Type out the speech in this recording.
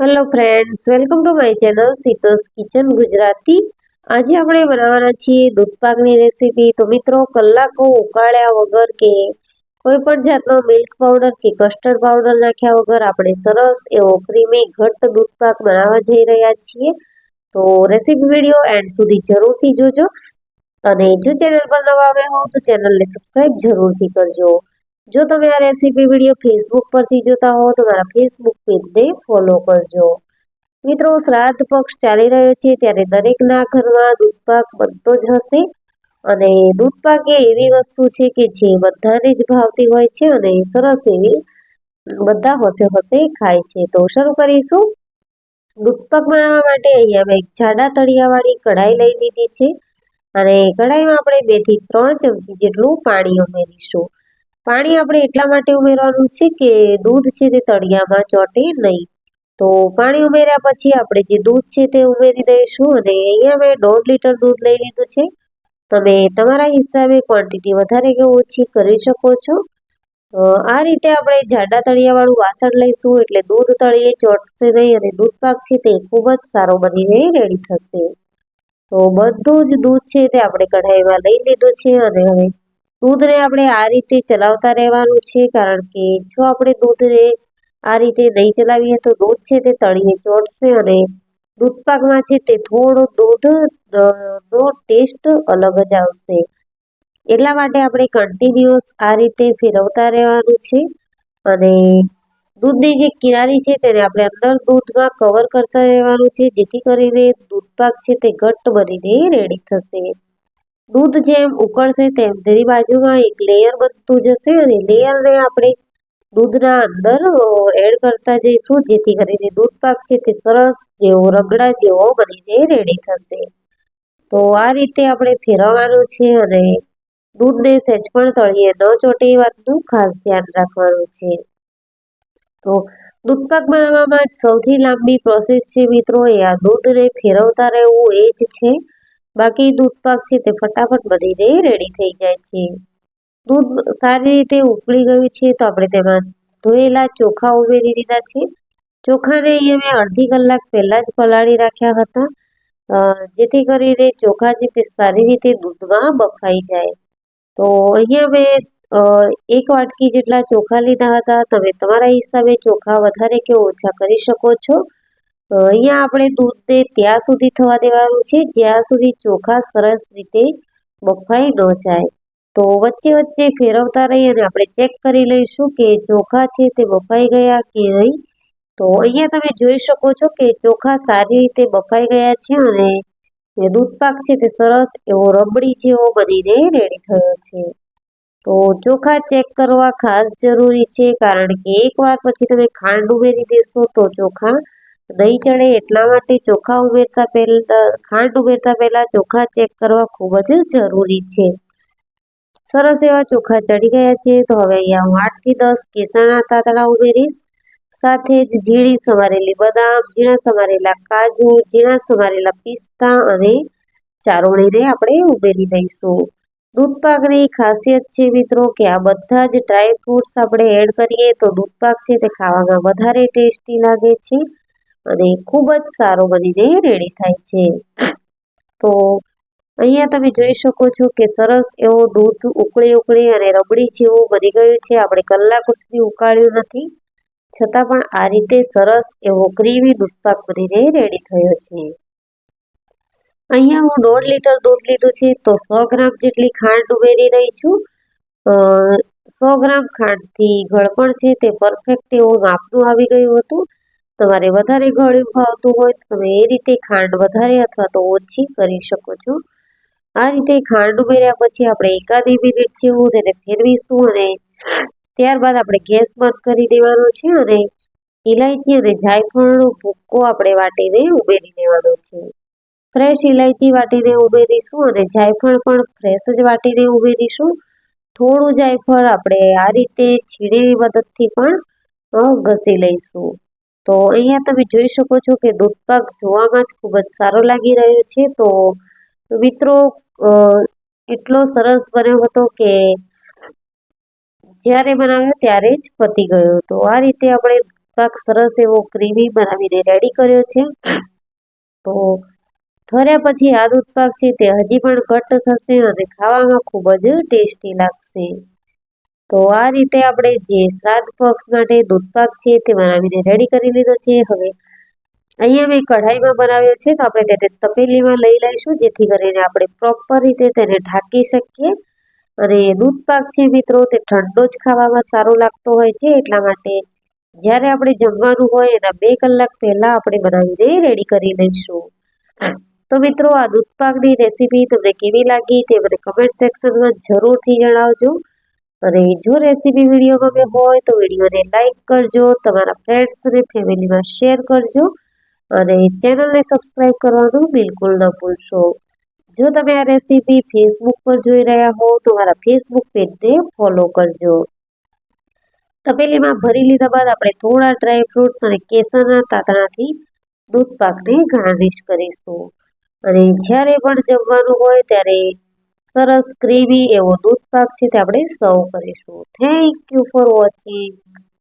Hello friends welcome to my channel સીતોસ kitchen Gujarati આજે આપણે બનાવવાના છીએ દૂધપાકની રેસીપી. તો મિત્રો, કલાકો ઉકાળ્યા વગર કે કોઈ પણ જાતનો મિલ્ક પાવડર કે કસ્ટર્ડ પાવડર નાખ્યા વગર આપણે સરસ એવો ક્રીમી ઘટ્ટ દૂધપાક બનાવવા જઈ રહ્યા છીએ. તો રેસીપી વીડિયો એન્ડ સુધી જરૂરથી જોજો. અને જો ચેનલ પર નવા આવ્યા હો, તો ચેનલને સબસ્ક્રાઈબ જરૂરથી કરજો. જો તમે આ રેસીપી વીડિયો ફેસબુક પરથી જોતા હો, તો મારા ફેસબુક પેજને ફોલો કરજો. મિત્રો, શ્રાદ્ધ પક્ષ ચાલી રહ્યો છે, ત્યારે દરેકના ઘરમાં દૂધપાક બનતો જ હશે અને દૂધપાક એ એવી વસ્તુ છે કે જે બધાને જ ભાવતી હોય છે અને સરસ એવી બધા હોશે હોશે ખાય છે. તો શરૂ કરીશું. દૂધપાક બનાવવા માટે અહીંયા મેં જાડા તળિયાવાળી કઢાઈ લઈ લીધી છે અને કઢાઈમાં આપણે બેથી ત્રણ ચમચી જેટલું પાણી ઉમેરીશું. પાણી આપણે એટલા માટે ઉમેરવાનું છે કે દૂધ છે તે તળિયામાં ચોટે નહીં. તો પાણી ઉમેર્યા પછી આપણે જે દૂધ છે તે ઉમેરી દઈશું અને અહીંયા મેં દોઢ લીટર દૂધ લઈ લીધું છે. તમે તમારા હિસાબે ક્વોન્ટિટી વધારે કે ઓછી કરી શકો છો. આ રીતે આપણે જાડા તળિયાવાળું વાસણ લઈશું એટલે દૂધ તળિયે ચોટશે નહીં અને દૂધ પાક છે તે ખૂબ જ સારો બનીને રેડી થશે. તો બધું જ દૂધ છે તે આપણે કઢાઈમાં લઈ લીધું છે અને હવે દૂધને આપણે આ રીતે ચલાવતા રહેવાનું છે, કારણ કે જો આપણે દૂધને આ રીતે નહીં ચલાવીએ તો દૂધ છે તે તળીએ ચોટશે અને દૂધ પાકમાં છે તે થોડો દૂધ નો ટેસ્ટ અલગ જ આવશે. એટલા માટે આપણે કન્ટિન્યુઅસ આ રીતે ફેરવતા રહેવાનું છે અને દૂધની જે કિનારી છે તેને આપણે અંદર દૂધમાં કવર કરતા રહેવાનું છે, જેથી કરીને દૂધ પાક છે તે ઘટ્ટ બનીને રેડી થશે. દૂધ જેમ ઉકળશે તેમ ધીરી બાજુમાં એક લેયર બનતું જશે અને લેયરને આપણે દૂધના અંદર એડ કરતા જઈશું, જેથી કરીને દૂધ પાક છે તે સરસ જેવો રગડા જેવો બનીને રેડી થશે. તો આ રીતે આપણે ફેરવવાનું છે અને દૂધને સહેજ પણ તળીએ, ન ચોટે એ વાતનું ખાસ ધ્યાન રાખવાનું છે. તો દૂધ પાક બનાવવામાં સૌથી લાંબી પ્રોસેસ છે મિત્રો, એ આ દૂધને ફેરવતા રહેવું એ જ છે. બાકી દૂધ પાક છે તે ફટાફટ બનીને રેડી થઈ જાય છે. દૂધ સારી રીતે ઉકળી ગયું છે તો આપણે તેમાં ધોયેલા ચોખા ઉમેરી દીધા છે. ચોખાને અહીંયા મેં અડધી કલાક પહેલાં જ પલાળી રાખ્યા હતા. જેથી કરીને ચોખા છે તે સારી રીતે દૂધમાં બફાઈ જાય. તો અહીંયા મેં એક વાટકી જેટલા ચોખા લીધા હતા. તમે તમારા હિસાબે ચોખા વધારે કે ઓછા કરી શકો છો? અહીંયા આપણે દૂધને ત્યાં સુધી થવા દેવાનું છે, જ્યાં સુધી ચોખા સરસ રીતે બફાઈ ન જાય. તો વચ્ચે વચ્ચે ફેરવતા રહી અને આપણે ચેક કરી લઈશું કે ચોખા છે તે બફાઈ ગયા કે નહીં. તો અહીંયા તમે જોઈ શકો છો કે ચોખા સારી રીતે બફાઈ ગયા છે અને દૂધ પાક છે તે સરસ એવો રબડી જેવો બનીને રેડી થયો છે. તો ચોખા ચેક કરવા ખાસ જરૂરી છે કારણ કે એકવાર પછી તમે ખાંડ ઉમેરી દેશો તો ચોખા નહીં ચડે એટલા માટે ચોખા ઉમેરતા પહેલા, ખાંડ ઉમેરતા પહેલા ચોખા ચેક કરવા ખૂબ જ જરૂરી છે. સરસ એવા ચોખા ચડી ગયા છે. તો હવે અહીંયા હું આઠથી દસ કેસરના તાતણા ઉમેરીશ. સાથે જ ઝીણી સમારેલી બદામ, ઝીણા સમારેલા કાજુ, ઝીણા સમારેલા પિસ્તા અને ચારોળીને આપણે ઉમેરી દઈશું. દૂધપાકની ખાસિયત છે મિત્રો કે આ બધા જ ડ્રાય ફ્રૂટ્સ આપણે એડ કરીએ તો દૂધપાક છે તે ખાવામાં વધારે ટેસ્ટી લાગે છે. અને ખૂબ જ સારો બનીને રેડી થાય છે. તો અહીંયા તમે જોઈ શકો છો કે સરસ એવો દૂધ ઉકળી ઉકળી અને રબડી જેવું બની ગયું છે. આપણે કલાકો સુધી ઉકાળ્યું નથી. છતાં પણ આ રીતે સરસ એવો ક્રીમી દૂધ પાક બનીને રેડી થયો છે. અહીંયા હું દોઢ લીટર દૂધ લીધું છે, તો સો ગ્રામ જેટલી ખાંડ ઉમેરી રહી છું. સો ગ્રામ ખાંડથી ગળપણ છે તે પરફેક્ટ એવું માપનું આવી ગયું હતું. તમારે વધારે ગળ્યું ભાવતું હોય તો તમે એ રીતે ખાંડ વધારે અથવા તો ઓછી કરી શકો છો. આ રીતે ખાંડ ઉમેર્યા પછી આપણે એકાદી મિનિટ જેવું તેને ફેરવીશું અને ત્યારબાદ આપણે ગેસ બંધ કરી દેવાનો છે અને ઇલાયચી અને જાયફળનો ભૂક્કો આપણે વાટીને ઉમેરી દેવાનો છે. ફ્રેશ ઇલાયચી વાટીને ઉમેરીશું અને જાયફળ પણ ફ્રેશ જ વાટીને ઉમેરીશું. થોડું જાયફળ આપણે આ રીતે છીણીની મદદથી પણ ઘસી લઈશું. તો અહીંયા તમે જોઈ શકો છો કે દૂધ પાક જોવામાં જ ખૂબ જ સારો લાગી રહ્યો છે. તો મિત્રો એટલો સરસ બન્યો હતો કે જ્યારે બનાવ્યો ત્યારે જ પતી ગયો તો આ રીતે આપણે પાક સરસ એવો ક્રીમી બનાવીને રેડી કર્યો છે. તો ઠર્યા પછી આ દૂધ પાક છે તે હજી પણ ઘટ્ટ થશે અને ખાવામાં ખૂબ જ ટેસ્ટી લાગશે. તો આ રીતે આપણે જે શ્રાદ્ધ પક્ષ માટે દૂધ પાક છે તે બનાવીને રેડી કરી લીધો છે. હવે અહીંયા મેં કઢાઈમાં બનાવ્યો છે, તો આપણે તેને તપેલીમાં લઈ લઈશું, જેથી કરીને આપણે પ્રોપર રીતે તેને ઢાંકી શકીએ. અને દૂધ પાક છે મિત્રો, તે ઠંડો જ ખાવામાં સારો લાગતો હોય છે, એટલા માટે જ્યારે આપણે જમવાનું હોય, એના બે કલાક પહેલા આપણે બનાવીને રેડી કરી લઈશું. તો મિત્રો, આ દૂધ પાકની રેસીપી તમને કેવી લાગી તે મને કમેન્ટ સેક્શનમાં જરૂરથી જણાવજો. અને જો રેસીપી વીડિયો ગમે હોય તો વિડીયોને લાઈક કરજો, તમારા ફ્રેન્ડ્સ અને ફેમિલીમાં શેર કરજો અને ચેનલને સબસ્ક્રાઇબ કરવાનું બિલકુલ ન ભૂલશો. જો તમે આ રેસીપી ફેસબુક પર જોઈ રહ્યા હો, તો મારા ફેસબુક પેજને ફોલો કરજો. તપેલીમાં ભરી લીધા બાદ આપણે થોડા ડ્રાય ફ્રૂટ્સ અને કેસરના તાતણાથી દૂધ પાકને ગાર્નિશ કરીશું. અને જ્યારે પણ જમવાનું હોય ત્યારે સરસ ક્રીમી એવો દૂધ પાક છે તે આપણે સર્વ કરીશું. Thank you for watching